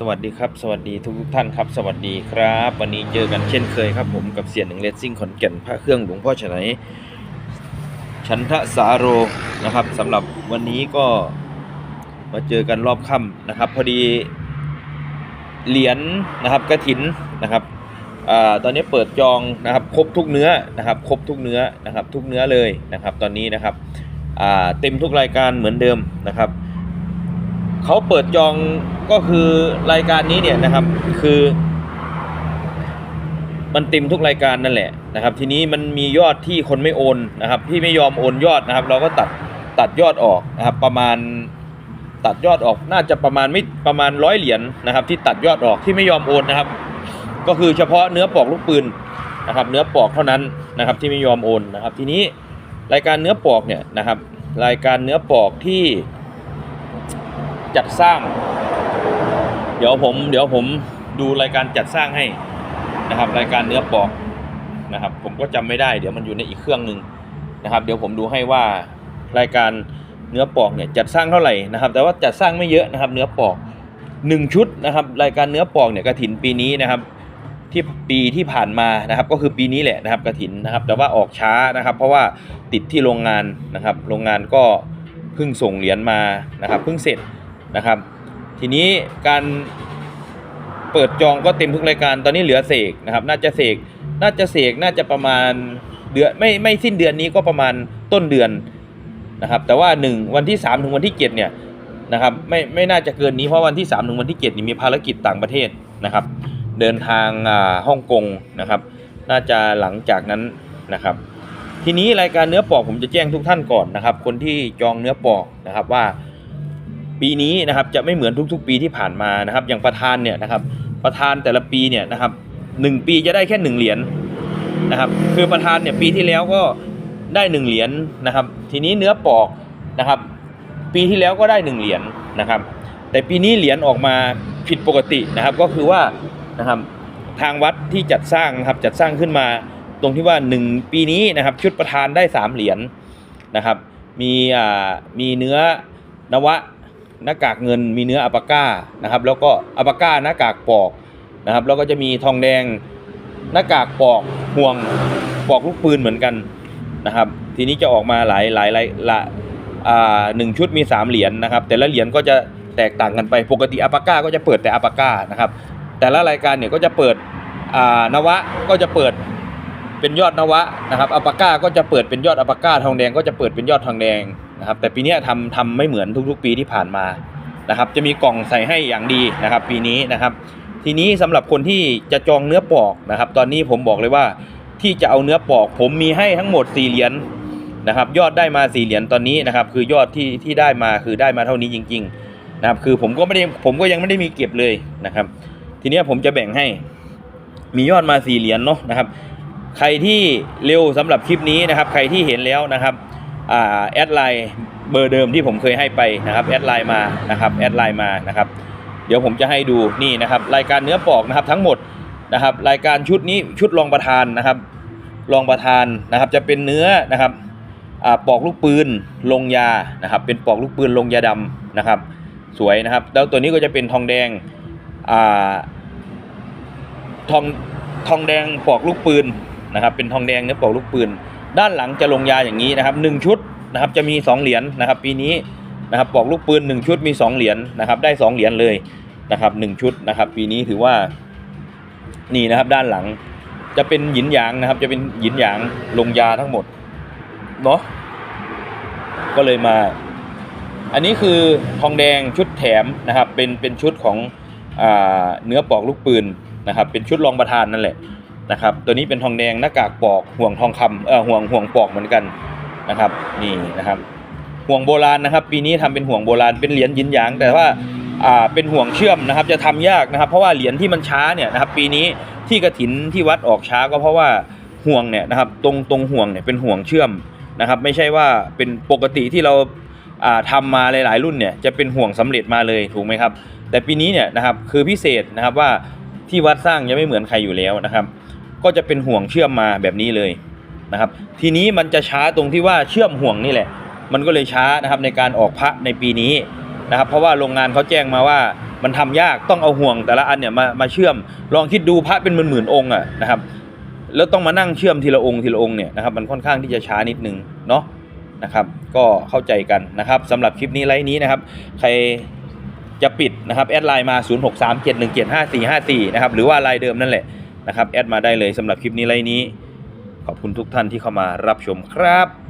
สวัสดีครับ สวัสดีทุกทุกท่านครับ สวัสดีครับ วันนี้เจอกันเช่นเคยครับผมกับเสียหนึ่งเลสซิ่งขอนแก่นพระเครื่องหลวงพ่อฉไนชันทะสาโรนะครับสำหรับวันนี้ก็มาเจอกันรอบค่ำนะครับ พอดีเหรียญนะครับกระถินนะครับอาตอนนี้เปิดจองนะครับครบทุกเนื้อนะครับครบทุกเนื้อนะครับทุกเนื้อเลยนะครับ ตอนนี้นะครับอ่าเต็มทุกรายการเหมือนเดิมนะครับ เขาเปิดจองก็คือรายการนี้เนี่ยนะครับ คือ มันเต็มทุกรายการนั่นแหละนะครับ ทีนี้มันมียอดที่คนไม่โอนนะครับ ที่ไม่ยอมโอนยอดนะครับ เราก็ตัดตัดยอดออกนะครับ ประมาณตัดยอดออกน่าจะประมาณไม่ประมาณร้อยเหรียญนะครับ ที่ตัดยอดออกที่ไม่ยอมโอนนะครับ ก็คือเฉพาะเนื้อปอกลูกปืนนะครับ เนื้อปอกเท่านั้นนะครับที่ไม่ยอมโอนนะครับ ทีนี้รายการเนื้อปอกเนี่ยนะครับ รายการเนื้อปอกที่ จัดสร้าง เดี๋ยวผม เดี๋ยวผมดูรายการจัดสร้างให้นะครับ รายการเนื้อปอกนะครับ ผมก็จำไม่ได้ เดี๋ยวมันอยู่ในอีกเครื่องหนึ่งนะครับ เดี๋ยวผมดูให้ว่ารายการเนื้อปอกเนี่ยจัดสร้างเท่าไหร่นะครับ แต่ว่าจัดสร้างไม่เยอะนะครับ เนื้อปอกหนึ่งชุดนะครับ รายการเนื้อปอกเนี่ยกระถินปีนี้นะครับที่ปีที่ผ่านมานะครับก็คือปีนี้แหละนะครับกระถินนะครับ แต่ว่าออกช้านะครับ เพราะว่าติดที่โรงงานนะครับ โรงงานก็เพิ่งส่งเหรียญมานะครับเพิ่งเสร็จ นะครับ ทีนี้การเปิดจองก็เต็มทุกรายการตอนนี้เหลือเสกนะครับ น่าจะเสกน่าจะเสกน่าจะประมาณเดือนไม่ไม่สิ้นเดือนนี้ก็ประมาณต้นเดือนนะครับ แต่ว่า 1 วันที่ 3 ถึงวันที่ 7 เนี่ยนะครับไม่ไม่น่าจะเกินนี้เพราะวันที่ 3 ถึงวันที่ 7 นี่มีภารกิจต่างประเทศนะครับ เดินทางอ่าฮ่องกงนะครับ น่าจะหลังจากนั้นนะครับ ทีนี้รายการเนื้อปอกผมจะแจ้งทุกท่านก่อนนะครับ คนที่จองเนื้อปอกนะครับว่า ปีนี้นะครับจะไม่เหมือนทุกๆ ปีที่ผ่านมานะครับ อย่างประธานเนี่ยนะครับประธานแต่ละปีเนี่ยนะครับหนึ่งปีจะได้แค่หนึ่งเหรียญนะครับ คือประธานเนี่ยปีที่แล้วก็ได้หนึ่งเหรียญนะครับ ทีนี้เนื้อปอกนะครับ ปีที่แล้วก็ได้หนึ่งเหรียญนะครับ แต่ปีนี้เหรียญออกมาผิดปกตินะครับ ก็คือว่านะครับทางวัดที่จัดสร้างนะครับจัดสร้างขึ้นมาตรงที่ว่าหนึ่งปีนี้นะครับ ชุดประธานได้สามเหรียญนะครับ มีอ่ามีเนื้อนวะ หน้ากากเงินมีเนื้ออัปาก้านะครับ แล้วก็อัปาก้าหน้ากากปอกนะครับ แล้วก็จะมีทองแดงหน้ากากปอกห่วงปอกลูกปืนเหมือนกันนะครับ ทีนี้จะออกมาหลายหลายหลายละอ่าหนึ่งชุดมีสามเหรียญนะครับ แต่ละเหรียญก็จะแตกต่างกันไปปกติอัปาก้าก็จะเปิดแต่อัปาก้านะครับ แต่ละรายการเนี่ยก็จะเปิดอ่านวะก็จะเปิด เป็นยอดนวะนะครับอัปาก้าก็จะเปิดเป็นยอดอัปาก้าทองแดงก็จะเปิดเป็นยอดทองแดงนะครับแต่ปีนี้ทำทำไม่เหมือนทุกๆ ปีที่ผ่านมานะครับจะมีกล่องใส่ให้อย่างดีนะครับ ปีนี้นะครับ ทีนี้สำหรับคนที่จะจองเนื้อปอกนะครับ ตอนนี้ผมบอกเลยว่าที่จะเอาเนื้อปอก ผมมีให้ทั้งหมด4เหรียญนะครับยอดได้มา4เหรียญตอนนี้นะครับคือยอดที่ที่ได้มาคือได้มาเท่านี้จริง ๆ นะครับ คือผมก็ไม่ได้ผมก็ยังไม่ได้มีเก็บเลยนะครับ ทีนี้ผมจะแบ่งให้มียอดมา4เหรียญเนาะนะครับ ใครที่เร็วสำหรับคลิปนี้นะครับ ใครที่เห็นแล้วนะครับแอดไลน์เบอร์เดิมที่ผมเคยให้ไปนะครับแอดไลน์มานะครับแอดไลน์มานะครับเดี๋ยวผมจะให้ดูนี่นะครับ รายการเนื้อปอกนะครับทั้งหมดนะครับ รายการชุดนี้ชุดรองประธานนะครับรองประธานนะครับ จะเป็นเนื้อนะครับปอกลูกปืนลงยานะครับ เป็นปอกลูกปืนลงยาดำนะครับ สวยนะครับ แล้วตัวนี้ก็จะเป็นทองแดงอทองทองแดงปอกลูกปืน นะครับเป็นทองแดงเนื้อปอกลูกปืน ด้านหลังจะลงยาอย่างนี้นะครับหนึ่งชุดนะครับจะมีสองเหรียญนะครับปีนี้นะครับปอกลูกปืนหนึ่งชุดมีสองเหรียญนะครับได้สองเหรียญเลยนะครับหนึ่งชุดนะครับปีนี้ถือว่านี่นะครับด้านหลังจะเป็นหยินหยางนะครับ จะเป็นหยินหยางลงยาทั้งหมดเนาะก็เลยมา อันนี้คือทองแดงชุดแถมนะครับเป็นเป็นชุดของอเนื้อปอกลูกปืนนะครับเป็นชุดรองประธานนั่นแหละ นะครับ ตัวนี้เป็นทองแดงหน้ากากปอกห่วงทองคำเอ่อห่วงห่วงปอกเหมือนกันนะครับ นี่นะครับ ห่วงโบราณนะครับ ปีนี้ทำเป็นห่วงโบราณเป็นเหรียญยินหยาง แต่ว่าอ่าเป็นห่วงเชื่อมนะครับ จะทำยากนะครับ เพราะว่าเหรียญที่มันช้าเนี่ยนะครับ ปีนี้ที่กระถินที่วัดออกช้าก็เพราะว่าห่วงเนี่ยนะครับ ตรงตรงห่วงเนี่ยเป็นห่วงเชื่อมนะครับ ไม่ใช่ว่าเป็นปกติที่เราอ่าทำมาหลาย ๆ รุ่นเนี่ยจะเป็นห่วงสำเร็จมาเลยถูกไหมครับ แต่ปีนี้เนี่ยนะครับคือพิเศษนะครับว่าที่วัดสร้างยังไม่เหมือนใครอยู่แล้วนะครับ ก็จะเป็นห่วงเชื่อมมาแบบนี้เลยนะครับ ทีนี้มันจะช้าตรงที่ว่าเชื่อมห่วงนี่แหละ มันก็เลยช้านะครับในการออกพระในปีนี้นะครับ เพราะว่าโรงงานเขาแจ้งมาว่ามันทำยากต้องเอาห่วงแต่ละอันเนี่ยมามาเชื่อม ลองคิดดูพระเป็นหมื่นหมื่นๆองค์อะนะครับ แล้วต้องมานั่งเชื่อมทีละองค์ทีละองค์เนี่ยนะครับ มันค่อนข้างที่จะช้านิดนึงเนาะนะครับ ก็เข้าใจกันนะครับสำหรับคลิปนี้ไลฟ์นี้นะครับ ใครจะปิดนะครับแอดไลน์มา 0637175454 นะครับหรือว่าไลน์เดิมนั่นแหละ นะครับแอดมาได้เลยสำหรับคลิปนี้ไลน์นี้ ขอบคุณทุกท่านที่เข้ามารับชมครับ